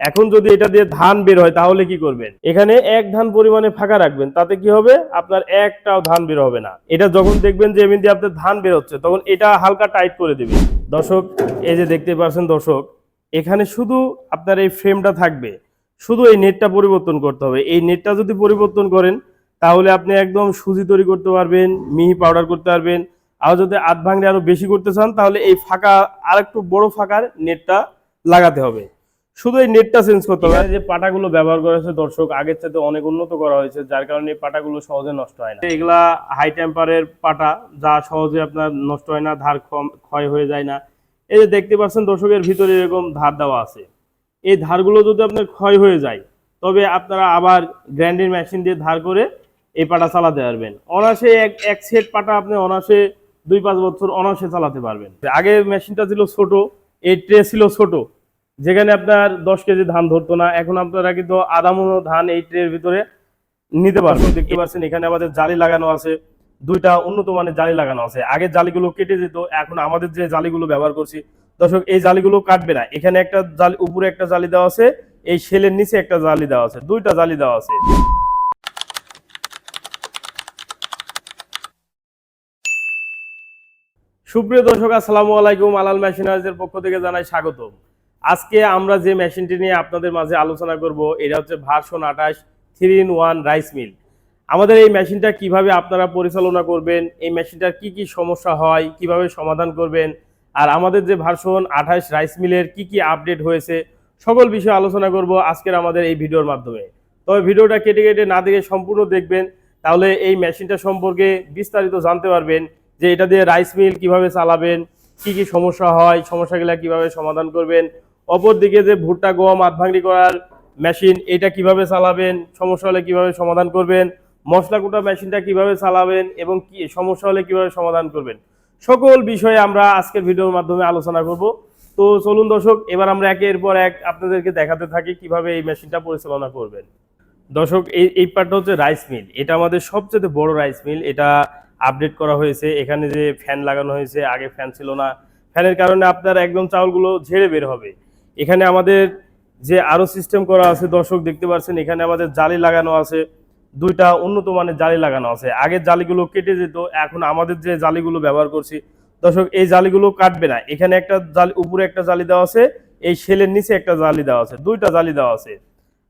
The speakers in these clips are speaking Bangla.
এখন যদি এটা দিয়ে ধান বের হয়, তাহলে কি করবেন? এখানে এক ধান পরিমাণে ফাঁকা রাখবেন, তাতে কি হবে? আপনার একটাও ধান বের হবে না। এটা যখন দেখবেন যে এমনি আপনার ধান বের হচ্ছে, তখন এটা হালকা টাইট করে দিবেন। দর্শক, এই যে দেখতে পাচ্ছেন দর্শক, এখানে শুধু আপনার এই ফ্রেমটা থাকবে। শুধু এই নেটটা পরিবর্তন করতে হবে। এই নেটটা যদি পরিবর্তন করেন, তাহলে আপনি একদম সুজি তৈরি করতে পারবেন, মিহি পাউডার করতে পারবেন। আর যদি আধ ভাঙলে আরও বেশি করতে চান, তাহলে এই ফাঁকা আর একটু বড় ফাঁকার নেটটা লাগাতে হবে। শুধু এই নেটটা চেঞ্জ করতে হবে। যে পাটাগুলো ব্যবহার করা হয়েছে দর্শক আগের চাইতে অনেক উন্নত করা হয়েছে যার কারণে এই পাটাগুলো সহজে নষ্ট হয় না। এগুলা হাই টেম্পারের পাটা যা সহজে আপনার নষ্ট হয় না ধার ক্ষয় হয়ে যায় না। এই যে দেখতে পাচ্ছেন দর্শকের ভিতরে এরকম ধার দেওয়া আছে। এই ধারগুলো যদি আপনার ক্ষয় হয়ে যায় তবে আপনারা আবার গ্র্যান্ডিং মেশিন দিয়ে ধার করে এই পাটা চালাতে পারবেন। অনাসে এক এক সেট পাটা আপনি অনাসে দুই পাঁচ বছর অনাসে চালাতে পারবেন। আগে মেশিনটা ছিল ছোট এই ট্রে ছিল ছোট যেখানে আপনার দশ কেজি ধান ধরতো না এখন আপনারা কিন্তু আধা ধান এই ট্রের ভিতরে নিতে পারবেন। দেখতে পাচ্ছেন এখানে আমাদের জালি লাগানো আছে দুইটা উন্নত মানের জালি লাগানো আছে। আগে জালিগুলো কেটে যেত এখন আমাদের যে জালিগুলো ব্যবহার করছি দর্শক এই জালিগুলো কাটবে না। এখানে একটা জালি উপরে একটা জালি দেওয়া আছে এই শেলের নিচে একটা জালি দেওয়া আছে দুইটা জালি দেওয়া আছে। সুপ্রিয় দর্শক আসসালামু আলাইকুম আলাল মেশিনারিজের পক্ষ থেকে জানাই স্বাগতম। আজকে আমরা যে মেশিনটি নিয়ে আপনাদের মাঝে আলোচনা করব, এটা হচ্ছে ভার্সন আঠাশ three in one rice mill আমাদের এই মেশিনটা কীভাবে আপনারা পরিচালনা করবেন, এই মেশিনটার কি কি সমস্যা হয়, কীভাবে সমাধান করবেন, আর আমাদের যে ভার্সন আঠাশ রাইস মিলের কি কি আপডেট হয়েছে, সকল বিষয়ে আলোচনা করব আজকের আমাদের এই ভিডিওর মাধ্যমে। তবে ভিডিওটা কেটে কেটে না দেখে সম্পূর্ণ দেখবেন, তাহলে এই মেশিনটা সম্পর্কে বিস্তারিত জানতে পারবেন যে এটা দিয়ে রাইস মিল কীভাবে চালাবেন, কি কি সমস্যা হয়, সমস্যাগুলো কীভাবে সমাধান করবেন অপরদিকে যে ভুট্টা, গম আধভাঙ্গি করার মেশিন এটা কীভাবে চালাবেন, সমস্যা হলে কীভাবে সমাধান করবেন, মশলা কুটা মেশিনটা কীভাবে চালাবেন এবং কি, সমস্যা হলে কীভাবে সমাধান করবেন, সকল বিষয়ে আমরা আজকের ভিডিওর মাধ্যমে আলোচনা করব। তো চলুন দর্শক, এবার আমরা একের পর এক আপনাদেরকে দেখাতে থাকি কীভাবে এই মেশিনটা পরিচালনা করবেন। দর্শক, এই এই পার্টটা হচ্ছে রাইস মিল এটা আমাদের সবচেয়ে বড় রাইস মিল এটা আপডেট করা হয়েছে। এখানে যে ফ্যান লাগানো হয়েছে, আগে ফ্যান ছিল না। ফ্যানের কারণে আপনার একদম চাউলগুলো ঝেড়ে বের হবে। এখানে আমাদের যে আরও সিস্টেম করা আছে, দর্শক দেখতে পাচ্ছেন, এখানে আমাদের জালি লাগানো আছে। দুইটা উন্নত মানের জালি লাগানো আছে। আগের জালিগুলো কেটে যেত, এখন আমাদের যে জালিগুলো ব্যবহার করছি, দর্শক, এই জালিগুলো কাটবে না। এখানে একটা জালি, উপরে একটা জালি দেওয়া আছে, এই শেলের নিচে একটা জালি দেওয়া আছে, দুইটা জালি দেওয়া আছে।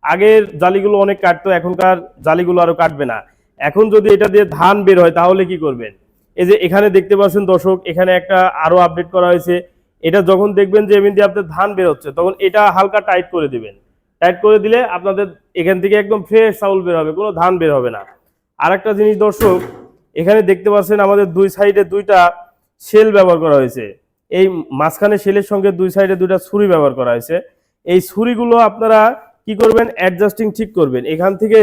আগের জালিগুলো অনেক কাটতো, এখনকার জালিগুলো আরও কাটবে না। এখন যদি এটা দিয়ে ধান বের হয়, তাহলে কি করবেন? এই যে এখানে দেখতে পাচ্ছেন, দর্শক, এখানে একটা আরও আপডেট করা হয়েছে। এটা যখন দেখবেন যে এমনি আপনার ধান বের হচ্ছে, তখন এটা হালকা টাইট করে দিবেন। টাইট করে দিলে আপনাদের এখান থেকে একদম ফ্রেশ চাউল বের হবে, কোনো ধান বের হবে না। আর একটা জিনিস দর্শক, এখানে দেখতে পাচ্ছেন আমাদের দুই সাইডে দুইটা শেল ব্যবহার করা হয়েছে। এই মাঝখানে শেলের সঙ্গে দুই সাইডে দুইটা ছুরি ব্যবহার করা হয়েছে। এই ছুরিগুলো আপনারা কি করবেন? অ্যাডজাস্টিং ঠিক করবেন। এখান থেকে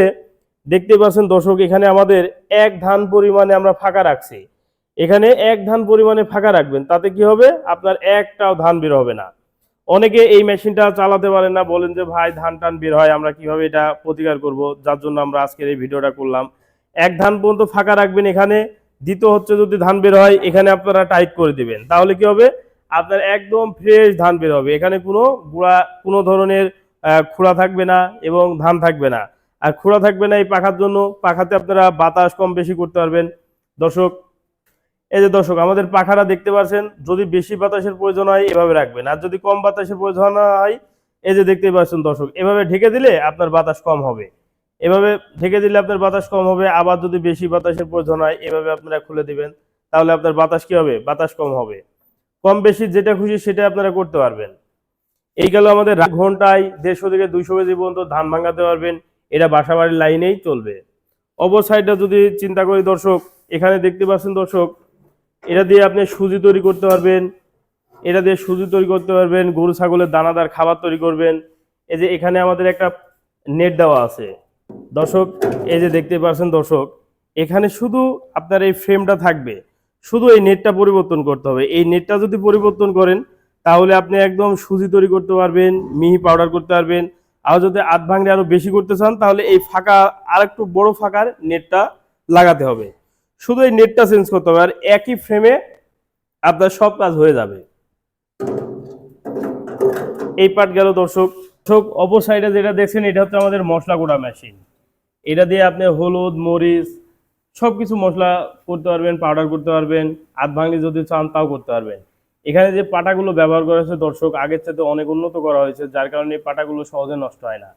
দেখতে পাচ্ছেন দর্শক, এখানে আমাদের এক ধান পরিমাণে আমরা ফাঁকা রাখছি। এখানে এক ধান পরিমাণে ফাঁকা রাখবেন, তাতে কি হবে? আপনার একটাও ধান বের হবে না। অনেকে এই মেশিনটা চালাতে পারেন না, বলেন যে, ভাই, ধান টান বের হয়, আমরা কীভাবে এটা প্রতিকার করব? যার জন্য আমরা আজকের এই ভিডিওটা করলাম। এক ধান পর্যন্ত ফাঁকা রাখবেন এখানে। দ্বিতীয় হচ্ছে যদি ধান বের হয়, এখানে আপনারা টাইট করে দিবেন। তাহলে কি হবে? আপনার একদম ফ্রেশ ধান বের হবে। এখানে কোনো গুঁড়া, কোনো ধরনের খুঁড়া থাকবে না এবং ধান থাকবে না। আর খুঁড়া থাকবে না এই পাখার জন্য। পাখাতে আপনারা বাতাস কম বেশি করতে পারবেন। দর্শক এই যে দর্শক, আমাদের পাখাটা দেখতে পাচ্ছেন যদি বেশি বাতাসের প্রয়োজন হয়, এভাবে রাখবেন। আর যদি কম বাতাসের প্রয়োজন হয়, এই যে দেখতে পাচ্ছেন দর্শক, এভাবে ঢেকে দিলে আপনার বাতাস কম হবে। এভাবে ঢেকে দিলে আপনার বাতাস কম হবে, আবার যদি বেশি বাতাসের প্রয়োজন হয়, এভাবে আপনারা খুলে দিবেন, তাহলে আপনার বাতাস কি হবে? বাতাস কম হবে। কম বেশি যেটা খুশি সেটা আপনারা করতে পারবেন। এই গেল আমাদের ঘন্টায়, দেড়শো থেকে দুইশো কেজি পর্যন্ত ধান ভাঙাতে পারবেন। এটা বাসাবাড়ির লাইনেই চলবে। অপর সাইডটা যদি চিন্তা করি দর্শক, এখানে দেখতে পাচ্ছেন দর্শক এটা দিয়ে আপনি সুজি তৈরি করতে পারবেন, এটা দিয়ে সুজি তৈরি করতে পারবেন, গরু, ছাগলের দানাদার খাবার তৈরি করবেন। এই যে এখানে আমাদের একটা নেট দেওয়া আছে। দর্শক, এই যে দেখতে পাচ্ছেন দর্শক, এখানে শুধু আপনার এই ফ্রেমটা থাকবে, শুধু এই নেটটা পরিবর্তন করতে হবে। এই নেটটা যদি পরিবর্তন করেন, তাহলে আপনি একদম সুজি তৈরি করতে পারবেন, মিহি পাউডার করতে পারবেন। আর যদি আধ ভাঙলে আরও বেশি করতে চান, তাহলে এই ফাঁকা আর একটু বড় ফাঁকার নেটটা লাগাতে হবে। শুধু এই নেটটা চেঞ্জ করতে হবে আর একই ফ্রেমে আপনার সব কাজ হয়ে যাবে। এই পার্ট গেল দর্শক। দর্শক, অপর সাইডে যেটা দেখছেন, এটা হচ্ছে আমাদের মশলা গুঁড়া মেশিন এটা দিয়ে আপনি হলুদ, মরিচ সব কিছু মশলা করতে পারবেন পাউডার করতে পারবেন আধ ভাঙলি যদি চান তাও করতে পারবেন। এখানে যে পাটাগুলো ব্যবহার করা হয়েছে, দর্শক, আগের চাইতে অনেক উন্নত করা হয়েছে, যার কারণে এই পাটাগুলো সহজে নষ্ট হয় না।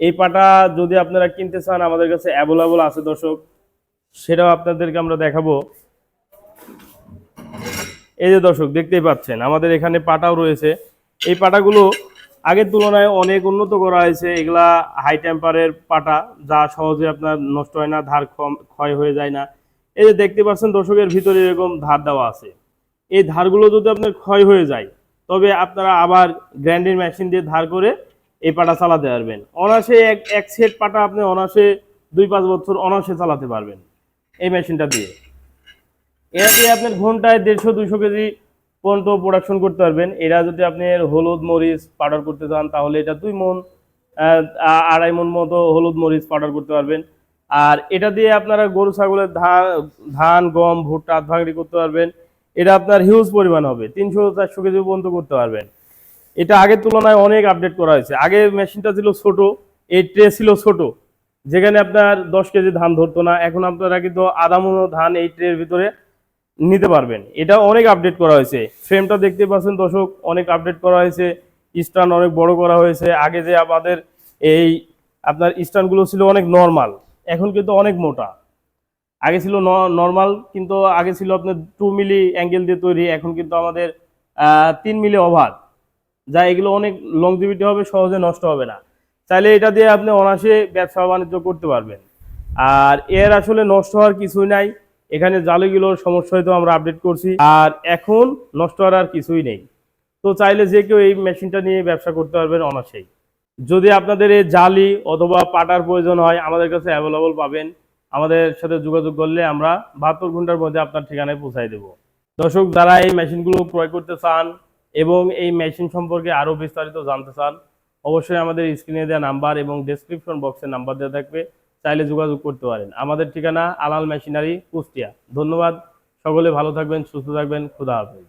এই পাটা যদি আপনারা কিনতে চান, আমাদের কাছে অ্যাভেলেবল আছে দর্শক। সেটাও আপনাদেরকে আমরা দেখাবো। এই যে দর্শক, দেখতেই পাচ্ছেন, আমাদের এখানে পাটাও রয়েছে। এই পাটাগুলো আগের তুলনায় অনেক উন্নত করা হয়েছে। এগুলা হাই টেম্পারের পাটা, যা সহজে আপনার নষ্ট হয় না, ধার ক্ষয় হয়ে যায় না। এই যে দেখতে পাচ্ছেন দর্শকের ভিতরে এরকম ধার দেওয়া আছে। এই ধারগুলো যদি আপনার ক্ষয় হয়ে যায়, তবে আপনারা আবার গ্র্যান্ডিং মেশিন দিয়ে ধার করে এই পাটা চালাতে পারবেন। অনাসে এক এক সেট পাটা আপনি অনাসে দুই, পাঁচ বছর অনাসে চালাতে পারবেন। এই মেশিনটা দিয়ে। এরা দিয়ে আপনার ঘন্টায় দেড়শো, দুইশো কেজি পর্যন্ত প্রোডাকশন করতে পারবেন। এরা যদি আপনি হলুদ, মরিচ পাউডার করতে চান, তাহলে এটা দুই মন আড়াই মন মতো হলুদ, মরিচ পাউডার করতে পারবেন। আর এটা দিয়ে আপনারা গরু, ছাগলের ধান ধান, গম, ভুট্টা ভাঙড়ি করতে পারবেন। এটা আপনার হিউজ পরিমাণ হবে, তিনশো, চারশো কেজি পর্যন্ত করতে পারবেন। এটা আগের তুলনায় অনেক আপডেট করা হয়েছে। আগে মেশিনটা ছিল ছোট, এই ট্রে ছিল ছোট। যেখানে আপনার দশ কেজি ধান ধরতো না, এখন আপনারা কিন্তু আধা মন ধান এই ট্রের ভিতরে নিতে পারবেন। এটা অনেক আপডেট করা হয়েছে। ফ্রেমটা দেখতে পাচ্ছেন দর্শক, অনেক আপডেট করা হয়েছে। স্ট্যান্ড অনেক বড় করা হয়েছে। আগে যে আমাদের এই আপনার স্ট্যান্ডগুলো ছিল অনেক নর্মাল এখন কিন্তু অনেক মোটা। আগে ছিল নর্মাল কিন্তু আগে ছিল আপনার টু মিলি অ্যাঙ্গেল দিয়ে তৈরি, এখন কিন্তু আমাদের তিন মিলি ওভার যা এগুলো অনেক লংজিভিটি হবে, সহজে নষ্ট হবে না। চাইলে এটা দিয়ে আপনি অনায়াসে ব্যবসা বাণিজ্য করতে পারবেন। আর এর আসলে নষ্ট হওয়ার কিছুই নাই। এখানে জালিগুলোর সমস্যা হয়তো আমরা আপডেট করছি। আর এখন নষ্ট হওয়ার আর কিছুই নেই। তো চাইলে যে কেউ এই মেশিনটা নিয়ে ব্যবসা করতে পারবেন অনাসেই যদি আপনাদের এই জালি অথবা পাটার প্রয়োজন হয়, আমাদের কাছে অ্যাভেলেবল পাবেন। আমাদের সাথে যোগাযোগ করলে আমরা বাহাত্তর ঘণ্টার মধ্যে আপনার ঠিকানায় পৌঁছাই দেব। দর্শক, যারা এই মেশিনগুলো ক্রয় করতে চান এবং এই মেশিন সম্পর্কে আরও বিস্তারিত জানতে চান অবশ্যই আমাদের স্ক্রিনে দেওয়া নাম্বার এবং ডেসক্রিপশন বক্সের নাম্বার দেওয়া থাকবে। চাইলে যোগাযোগ করতে পারেন। আমাদের ঠিকানা আলাল মেশিনারি কুষ্টিয়া। ধন্যবাদ। সকলে ভালো থাকবেন, সুস্থ থাকবেন। খুদা হাফেজ।